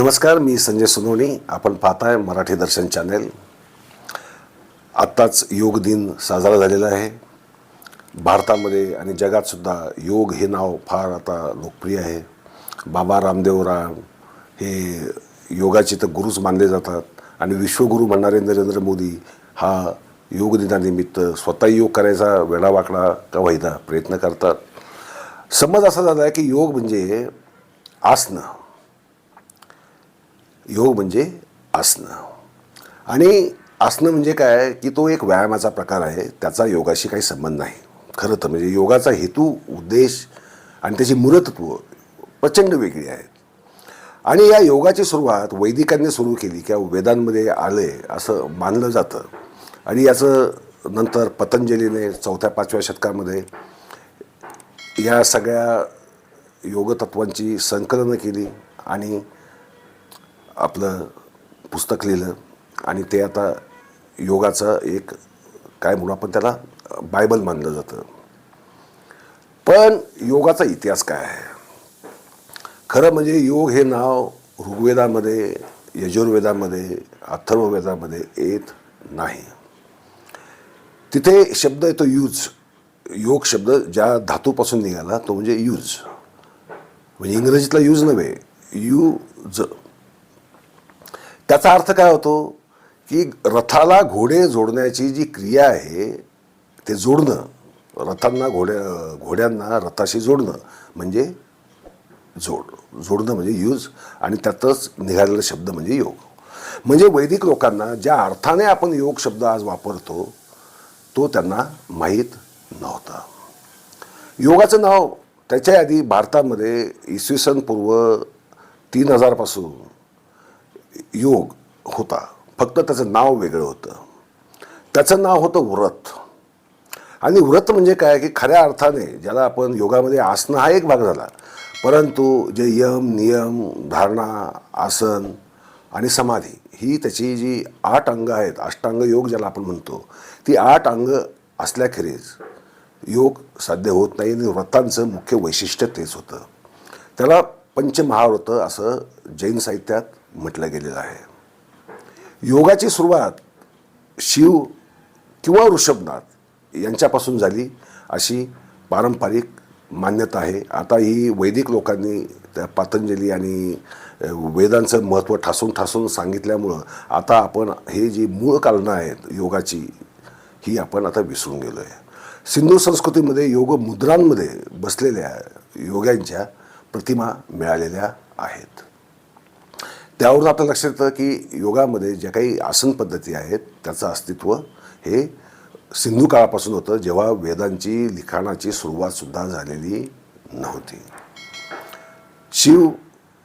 नमस्कार मी संजय सोनवणी. आपण पाहताय मराठी दर्शन चॅनेल. आत्ताच योग दिन साजरा झालेला आहे. भारतामध्ये आणि जगातसुद्धा योग हे नाव फार आता लोकप्रिय आहे. बाबा रामदेवराव हे योगाचे तर गुरुच मानले जातात आणि विश्वगुरू म्हणणारे नरेंद्र मोदी हा योग दिनानिमित्त स्वतः योग करायचा वेडावाकडा का व्हायचा प्रयत्न करतात. समज असा झाला आहे की योग म्हणजे आसनं. योग म्हणजे आसनं. आणि आसनं म्हणजे काय? की तो एक व्यायामाचा प्रकार आहे. त्याचा योगाशी काही संबंध नाही. खरं तर म्हणजे योगाचा हेतू उद्देश आणि त्याची मूलतत्व प्रचंड वेगळी आहेत. आणि या योगाची सुरुवात वैदिकांनी सुरू केली किंवा वेदांमध्ये आले असं मानलं जातं. आणि याचं नंतर पतंजलीने चौथ्या पाचव्या शतकामध्ये या सगळ्या योगतत्वांची संकलनं केली आणि आपलं पुस्तक लिहिलं आणि ते आता योगाचं एक काय म्हणू आपण त्याला बायबल मानलं जातं. पण योगाचा इतिहास काय आहे? खरं म्हणजे योग हे नाव ऋग्वेदामध्ये यजुर्वेदामध्ये अथर्ववेदामध्ये येत नाही. तिथे शब्द येतो यूज. योग शब्द ज्या धातूपासून निघाला तो म्हणजे यूज. म्हणजे इंग्रजीतला यूज नव्हे यूज. त्याचा अर्थ काय होतो? की रथाला घोडे जोडण्याची जी क्रिया आहे ते जोडणं. रथांना घोड्या घोड्यांना रथाशी जोडणं. म्हणजे जोड जोडणं म्हणजे यूज आणि त्यातच निघालेला शब्द म्हणजे योग. म्हणजे वैदिक लोकांना ज्या अर्थाने आपण योग शब्द आज वापरतो तो त्यांना माहीत नव्हता. योगाचं नाव त्याच्या आधी भारतामध्ये इसवी सन पूर्व तीन हजारपासून योग होता. फक्त त्याचं नाव वेगळं होतं. त्याचं नाव होतं व्रत. आणि व्रत म्हणजे काय? की खऱ्या अर्थाने ज्याला आपण योगामध्ये आसनं हा एक भाग झाला. परंतु जे यम नियम धारणा आसन आणि समाधी ही त्याची जी आठ अंग आहेत अष्टांग योग ज्याला आपण म्हणतो ती आठ अंग असल्याखेरीज योग साध्य होत नाही आणि व्रतांचं मुख्य वैशिष्ट्य तेच होतं. त्याला पंचमहाव्रत असं जैन साहित्यात म्हटलं गेलेलं आहे. योगाची सुरुवात शिव किंवा ऋषभनाथ यांच्यापासून झाली अशी पारंपरिक मान्यता आहे. आता ही वैदिक लोकांनी त्या पातंजली आणि वेदांचं महत्त्व ठासून ठासून सांगितल्यामुळं आता आपण हे जी मूळ कारणं आहेत योगाची ही आपण आता विसरून गेलो आहे सिंधू संस्कृतीमध्ये योग मुद्रांमध्ये बसलेल्या योग्यांच्या प्रतिमा मिळालेल्या आहेत. त्यावरून आपल्या लक्षात येतं की योगामध्ये ज्या काही आसन पद्धती आहेत त्याचं अस्तित्व हे सिंधू काळापासून होतं जेव्हा वेदांची लिखाणाची सुरुवातसुद्धा झालेली नव्हती. शिव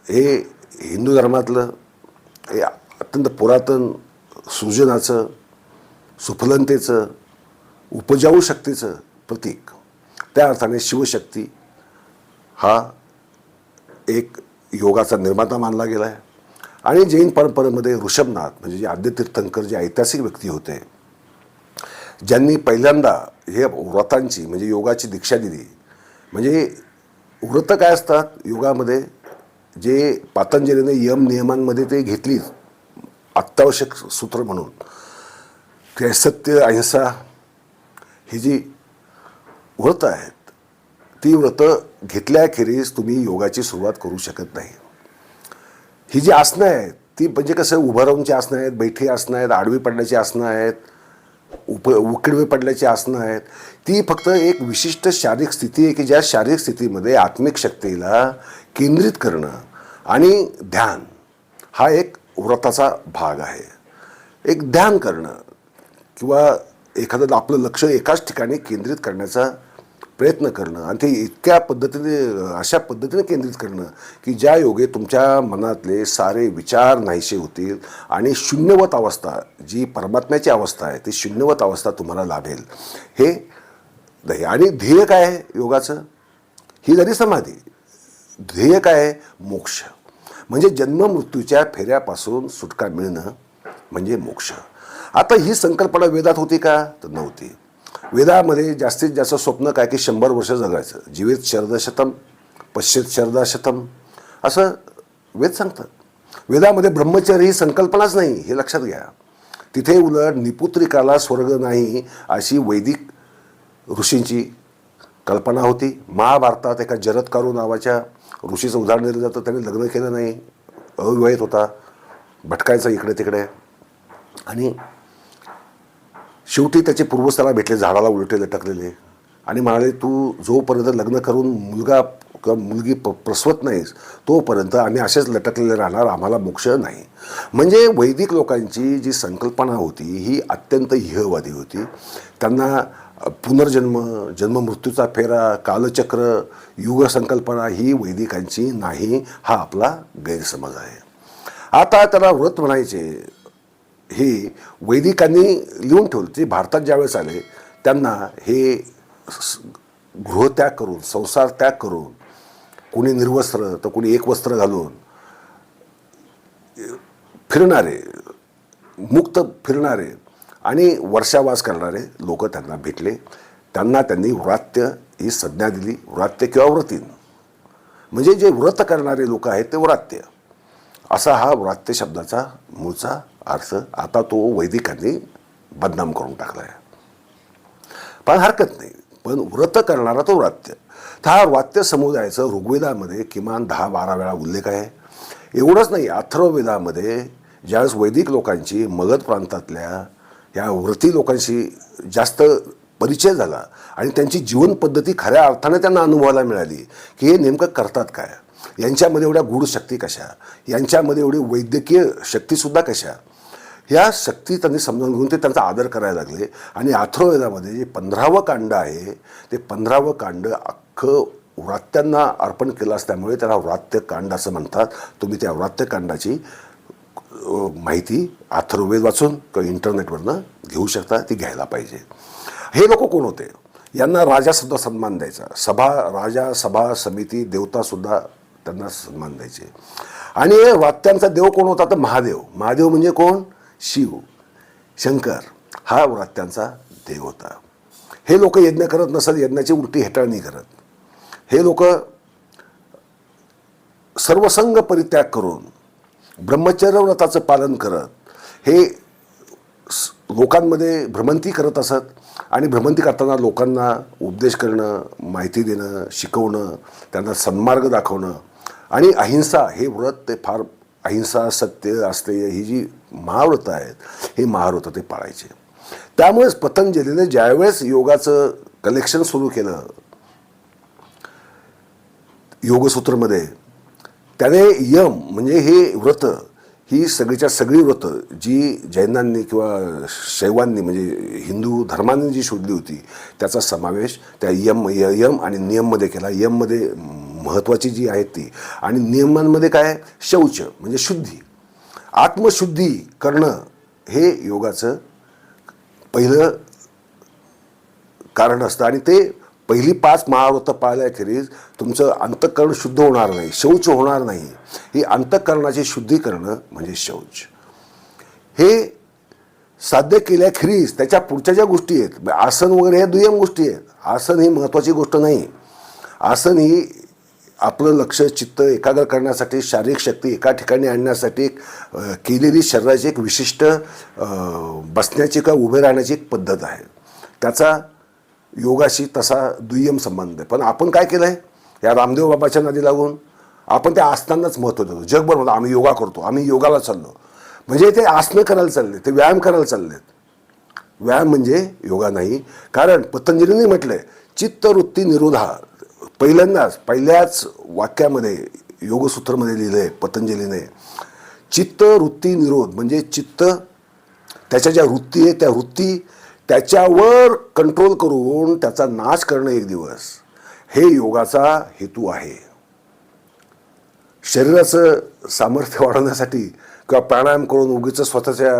हे हिंदू धर्मातलं हे अत्यंत पुरातन सृजनाचं सुफलनतेचं उपजाऊ शक्तीचं प्रतीक. त्या अर्थाने शिवशक्ती हा एक योगाचा निर्माता मानला गेला आहे आणि जैन परंपरेमध्ये ऋषभनाथ म्हणजे जे आद्य तीर्थंकर जे ऐतिहासिक व्यक्ती होते ज्यांनी पहिल्यांदा हे व्रतांची म्हणजे योगाची दीक्षा दिली. म्हणजे व्रत काय असतात? योगामध्ये जे पातंजलीने यम नियमांमध्ये ते घेतली अत्यावश्यक सूत्र म्हणून. ते सत्य अहिंसा ही जी व्रतं आहेत ती व्रतं घेतल्याखेरीज तुम्ही योगाची सुरुवात करू शकत नाही. ही जी आसनं आहेत ती म्हणजे कसं उभं राहूनची आसनं आहेत बैठी आसनं आहेत आडवी पडण्याची आसनं आहेत उप उकडवे पडल्याची आसनं आहेत ती फक्त एक विशिष्ट शारीरिक स्थिती आहे की ज्या शारीरिक स्थितीमध्ये आत्मिक शक्तीला केंद्रित करणं आणि ध्यान हा एक व्रताचा भाग आहे. एक ध्यान करणं किंवा एखादं आपलं लक्ष एकाच ठिकाणी केंद्रित करण्याचा प्रयत्न करणं आणि ते इतक्या पद्धतीने अशा पद्धतीने केंद्रित करणं की ज्या योगे तुमच्या मनातले सारे विचार नाहीसे होतील आणि शून्यवत अवस्था जी परमात्म्याची अवस्था आहे ती शून्यवत अवस्था तुम्हाला लाभेल. हे ध्येय आणि ध्येय काय आहे योगाचं? ही झाली समाधी. ध्येय काय आहे? मोक्ष. म्हणजे जन्ममृत्यूच्या फेऱ्यापासून सुटका मिळणं म्हणजे मोक्ष. आता ही संकल्पना वेदात होती का? तर नव्हती. वेदामध्ये जास्तीत जास्त स्वप्न काय की शंभर वर्ष जगायचं. जीवित शरदशतम पश्चित शरदाशतम असं वेद सांगतात. वेदामध्ये ब्रह्मचर्य ही संकल्पनाच नाही हे लक्षात घ्या. तिथे उलट निपुत्रिकाला स्वर्ग नाही अशी वैदिक ऋषींची कल्पना होती. महाभारतात एका जरत्कारू नावाच्या ऋषीचं उदाहरण दिलं जातं. त्याने लग्न केलं नाही. अविवाहित होता. भटकायचा इकडे तिकडे आणि शेवटी त्याचे पूर्वस्थाला भेटले झाडाला उलटे लटकलेले. आणि म्हणाले तू जोपर्यंत लग्न करून मुलगा किंवा मुलगी प प्रसवत नाहीस तोपर्यंत आम्ही असेच लटकलेले राहणार आम्हाला मोक्ष नाही. म्हणजे वैदिक लोकांची जी संकल्पना होती ही अत्यंत इहवादी होती. त्यांना पुनर्जन्म जन्ममृत्यूचा फेरा कालचक्र युग संकल्पना ही वैदिकांची नाही हा आपला गैरसमज आहे. आता त्याला व्रत म्हणायचे. हे वैदिकांनी लिहून ठेवलं ते भारतात ज्यावेळेस आले त्यांना हे गृहत्याग करून संसार त्याग करून कोणी निर्वस्त्र तर कोणी एक वस्त्र घालून फिरणारे मुक्त फिरणारे आणि वर्षावास करणारे लोक त्यांना भेटले. त्यांना त्यांनी व्रात्य ही संज्ञा दिली. व्रात्य किंवा व्रतीन. म्हणजे जे व्रत करणारे लोक आहेत ते व्रात्य. असा हा व्रात्य शब्दाचा मूळचा अर्थ आता तो वैदिकांनी बदनाम करून टाकला आहे पण हरकत नाही पण व्रत करणारा तो व्रात्य. तर हा व्रात्य समुदायाचं ऋग्वेदामध्ये किमान दहा बारा वेळा उल्लेख आहे. एवढंच नाही अथर्ववेदामध्ये ज्यावेळेस वैदिक लोकांची मगध प्रांतातल्या या व्रती लोकांशी जास्त परिचय झाला आणि त्यांची जीवनपद्धती खऱ्या अर्थाने त्यांना अनुभवायला मिळाली की हे नेमकं करतात काय? यांच्यामध्ये एवढ्या गूढ शक्ती कशा? यांच्यामध्ये एवढी वैद्यकीय शक्तीसुद्धा कशा? ह्या शक्ती त्यांनी समजून घेऊन ते त्यांचा आदर करायला लागले. आणि अथर्ववेदामध्ये जे पंधरावं कांड आहे ते पंधरावं कांड अख्खं व्रात्यांना अर्पण केलं असल्यामुळे त्याला व्रात्यकांड असं म्हणतात. तुम्ही त्या व्रात्यकांडाची माहिती आथर्वेद वाचून किंवा इंटरनेटवरनं घेऊ शकता ती घ्यायला पाहिजे. हे लोक कोण होते? यांना राजासुद्धा सन्मान द्यायचा. सभा राजा सभा समिती देवतासुद्धा त्यांना सन्मान द्यायचे. आणि व्रात्यांचा देव कोण होता तर महादेव. महादेव म्हणजे कोण? शिव. शंकर. हा व्रात्यांचा देव होता. हे लोक यज्ञ करत नसत यज्ञाची वृत्ती हेटाळणी करत. हे लोक सर्वसंग परित्याग करून ब्रह्मचर्य व्रताचं पालन करत हे लोकांमध्ये भ्रमंती करत असत. आणि भ्रमंती करताना लोकांना उपदेश करणं माहिती देणं शिकवणं त्यांना सन्मार्ग दाखवणं आणि अहिंसा हे व्रत ते फार अहिंसा सत्य असतेय ही जी महाव्रतं आहेत हे महाव्रतं ते पाळायचे. त्यामुळेच पतंजलीने ज्यावेळेस योगाचं कलेक्शन सुरू केलं योगसूत्रमध्ये त्याने यम म्हणजे हे व्रत ही सगळीच्या सगळी व्रतं जी जैनांनी किंवा शैवांनी म्हणजे हिंदू धर्मांनी जी शोधली होती त्याचा समावेश त्या यम य- यम आणि नियममध्ये केला. यममध्ये महत्त्वाची जी आहेत ती. आणि नियमांमध्ये काय शौच म्हणजे शुद्धी. आत्मशुद्धी करणं हे योगाचं पहिलं कारण असतं. आणि ते पहिली पाच महाव्रत पाळल्याखेरीज तुमचं अंतःकरण शुद्ध होणार नाही शौच होणार नाही. ही अंतःकरणाची शुद्धी करणं म्हणजे शौच. हे साध्य केल्याखेरीज त्याच्या पुढच्या ज्या गोष्टी आहेत आसन वगैरे ह्या दुय्यम गोष्टी आहेत. आसन ही महत्त्वाची गोष्ट नाही. आसन ही आपलं लक्ष चित्त एकाग्र करण्यासाठी शारीरिक शक्ती एका ठिकाणी आणण्यासाठी केलेली शरीराची एक विशिष्ट बसण्याची किंवा उभे राहण्याची एक पद्धत आहे. त्याचा योगाशी तसा दुय्यम संबंध आहे. पण आपण काय केलं आहे या रामदेव बाबाच्या नादी लागून आपण त्या आसनांनाच महत्त्व देतो. जगभर म्हणतो आम्ही योगा करतो आम्ही योगाला चाललो. म्हणजे ते आसनं करायला चालले ते व्यायाम करायला चाललेत. व्यायाम म्हणजे योगा नाही. कारण पतंजलीने म्हटलंय चित्तवृत्ती निरोधा पहिल्यांदाच पहिल्याच वाक्यामध्ये योगसूत्रमध्ये लिहिलं आहे पतंजलीने चित्तवृत्ती निरोध म्हणजे चित्त त्याच्या ज्या वृत्ती आहे त्या वृत्ती त्याच्यावर कंट्रोल करून त्याचा नाश करणं एक दिवस हे योगाचा हेतू आहे. शरीराचं सामर्थ्य वाढवण्यासाठी किंवा प्राणायाम करून उगीचं स्वतःच्या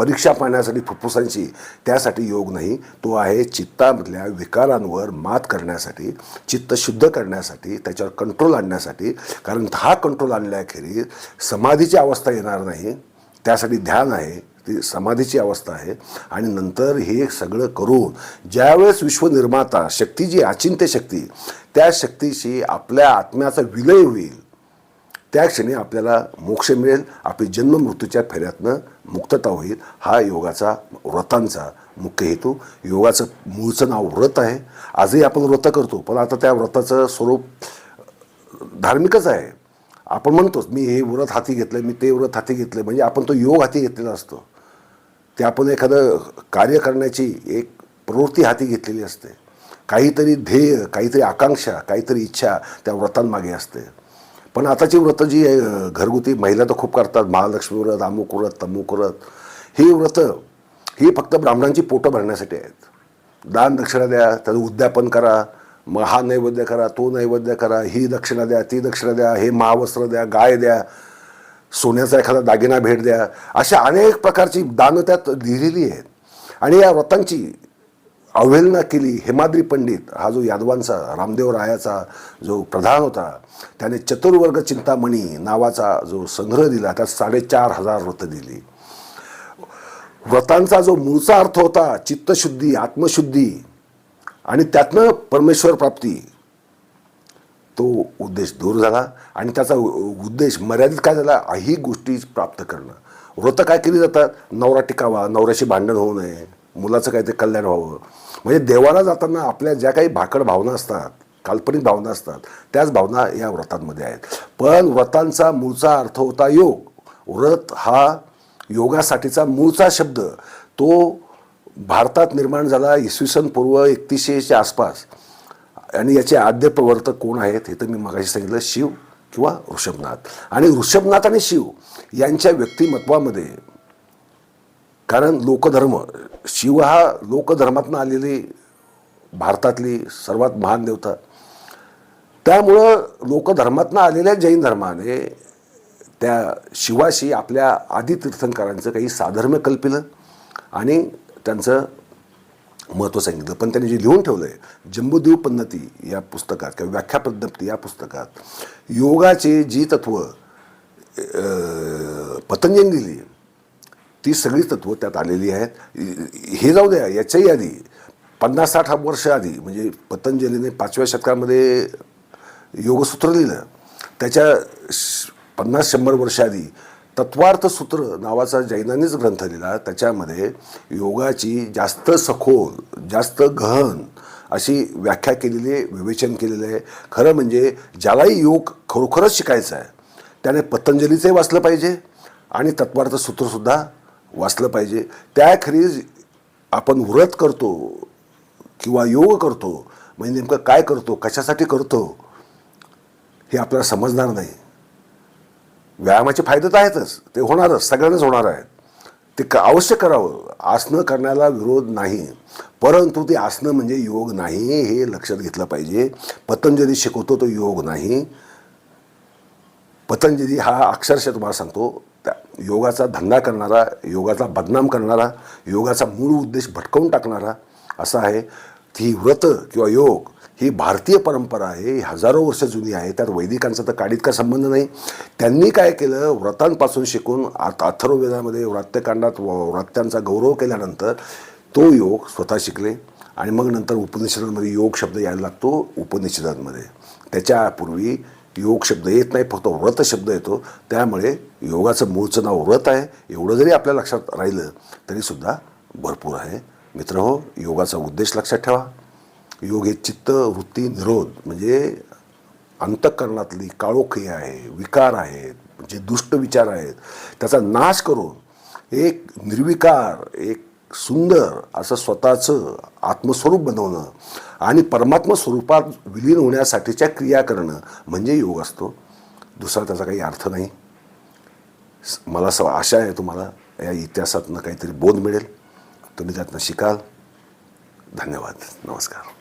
परीक्षा पाहण्यासाठी फुफ्फुसांची त्यासाठी योग नाही. तो आहे चित्तामधल्या विकारांवर मात करण्यासाठी चित्त शुद्ध करण्यासाठी त्याच्यावर कंट्रोल आणण्यासाठी. कारण हा कंट्रोल आणल्याखेरीज समाधीची अवस्था येणार नाही. त्यासाठी ध्यान आहे. ती समाधीची अवस्था आहे. आणि नंतर हे सगळं करून ज्यावेळेस विश्वनिर्माता शक्ती जी अचिंत्य शक्ती त्या शक्तीशी आपल्या आत्म्याचा विलय होईल. त्या क्षणी आपल्याला मोक्ष मिळेल. आपली जन्म मृत्यूच्या फेऱ्यातनं मुक्तता होईल. हा योगाचा व्रतांचा मुख्य हेतू. योगाचं मूळचं नाव व्रत आहे. आजही आपण व्रत करतो पण आता त्या व्रताचं स्वरूप धार्मिकच आहे. आपण म्हणतोच मी हे व्रत हाती घेतलं मी ते व्रत हाती घेतलं म्हणजे आपण तो योग हाती घेतलेला असतो. ते आपण एखादं कार्य करण्याची एक प्रवृत्ती हाती घेतलेली असते. काहीतरी ध्येय काहीतरी आकांक्षा काहीतरी इच्छा त्या व्रतांमागे असते. पण आताची व्रतं जी आहे, घरगुती महिला तर खूप करतात महालक्ष्मी व्रत अमुक व्रत तमुक व्रत ही व्रतं ही फक्त ब्राह्मणांची पोटं भरण्यासाठी आहेत. दान दक्षिणा द्या त्याचं उद्यापन करा मग हा नैवेद्य करा तो नैवेद्य करा ही दक्षिणा द्या ती दक्षिणा द्या हे महावस्त्र द्या गाय द्या सोन्याचा एखादा दागिना भेट द्या अशा अनेक प्रकारची दानं त्यात लिहिलेली आहेत. आणि या व्रतांची अवहेलना केली हेमाद्री पंडित हा जो यादवांचा रामदेव रायाचा जो प्रधान होता त्याने चतुर्वर्ग चिंतामणी नावाचा जो संग्रह दिला त्यात साडेचार हजार व्रत दिली. व्रतांचा जो मूळचा अर्थ होता चित्तशुद्धी आत्मशुद्धी आणि त्यातनं परमेश्वर प्राप्ती तो उद्देश दूर झाला आणि त्याचा उ- उद्देश मर्यादित काय झाला ही गोष्टी प्राप्त करणं. व्रतं काय केली जातात? नवरा टिकावा नवऱ्याशी भांडण होऊ नये. मुलाचं काहीतरी कल्याण व्हावं. म्हणजे देवाला जाताना आपल्या ज्या काही भाकड भावना असतात काल्पनिक भावना असतात त्याच भावना या व्रतांमध्ये आहेत. पण व्रतांचा मूळचा अर्थ होता योग. व्रत हा योगासाठीचा मूळचा शब्द. तो भारतात निर्माण झाला इसवी सन पूर्व एकतीसशेच्या आसपास. आणि याचे आद्य प्रवर्तक कोण आहेत हे तर मी मगाशी सांगितलं शिव किंवा ऋषभनाथ. आणि ऋषभनाथ आणि शिव यांच्या व्यक्तिमत्वामध्ये कारण लोकधर्म शिव हा लोकधर्मातनं आलेली भारतातली सर्वात महान देवता. त्यामुळं लोकधर्मातनं आलेल्या जैन धर्माने त्या शिवाशी आपल्या आदी तीर्थंकरांचं काही साधर्म्य कल्पिलं आणि त्यांचं महत्त्व सांगितलं. पण त्यांनी जे लिहून ठेवलं आहे जम्बूद्वीप पद्धती या पुस्तकात किंवा व्याख्या पद्धती या पुस्तकात योगाचे जी तत्व पतंजली दिली ती सगळी तत्व त्यात आलेली आहेत. हे जाऊ द्या याच्याही आधी पन्नास साठ वर्ष आधी म्हणजे पतंजलीने पाचव्या शतकामध्ये योगसूत्र लिहिलं. त्याच्या श- पन्नास शंभर वर्ष आधी तत्वार्थसूत्र नावाचा जैनांनीच ग्रंथ लिहिला. त्याच्यामध्ये योगाची जास्त सखोल जास्त गहन अशी व्याख्या केलेली आहे विवेचन केलेलं आहे. खरं म्हणजे ज्यालाही योग खरोखरच शिकायचा आहे त्याने पतंजलीचंही वाचलं पाहिजे आणि तत्वार्थसूत्रसुद्धा वाचलं पाहिजे. त्याखेरीज आपण व्रत करतो किंवा योग करतो म्हणजे नेमकं काय करतो कशासाठी करतो हे आपल्याला समजणार नाही. व्यायामाचे फायदे तर आहेतच ते होणारच सगळ्यांनाच होणार आहेत. ते क अवश्य करावं. आसनं करण्याला विरोध नाही. परंतु ते आसनं म्हणजे योग नाही हे लक्षात घेतलं पाहिजे. पतंजली शिकवतो तो योग नाही. पतंजली हा अक्षरशः तुम्हाला सांगतो त्या योगाचा धंदा करणारा योगाचा बदनाम करणारा योगाचा मूळ उद्देश भटकवून टाकणारा असा आहे. ती व्रत किंवा योग ही भारतीय परंपरा आहे ही हजारो वर्ष जुनी आहे. त्यात वैदिकांचा तर काडीत का संबंध नाही. त्यांनी काय केलं? व्रतांपासून शिकून आत अथर्ववेदामध्ये व्रात्यकांडात व- व्रात्यांचा गौरव केल्यानंतर तो योग स्वतः शिकले आणि मग नंतर उपनिषदांमध्ये योग शब्द यायला लागतो उपनिषदांमध्ये. त्याच्यापूर्वी योग शब्द येत नाही फक्त व्रत शब्द येतो. त्यामुळे योगाचं मूळचं नाव व्रत आहे. एवढं जरी आपल्या लक्षात राहिलं तरीसुद्धा भरपूर आहे. मित्र हो योगाचा उद्देश लक्षात ठेवा. योग हे चित्त वृत्ती निरोध म्हणजे अंतःकरणातली काळोखी आहे विकार आहेत जे दुष्ट विचार आहेत त्याचा नाश करून एक निर्विकार एक सुंदर असं स्वतःचं आत्मस्वरूप बनवणं आणि परमात्म स्वरूपात विलीन होण्यासाठीच्या क्रिया करणं म्हणजे योग असतो. दुसरा त्याचा काही अर्थ नाही. मला स आशा आहे तुम्हाला या इतिहासातनं काहीतरी बोध मिळेल. तुम्ही त्यातनं शिकाल. धन्यवाद. नमस्कार.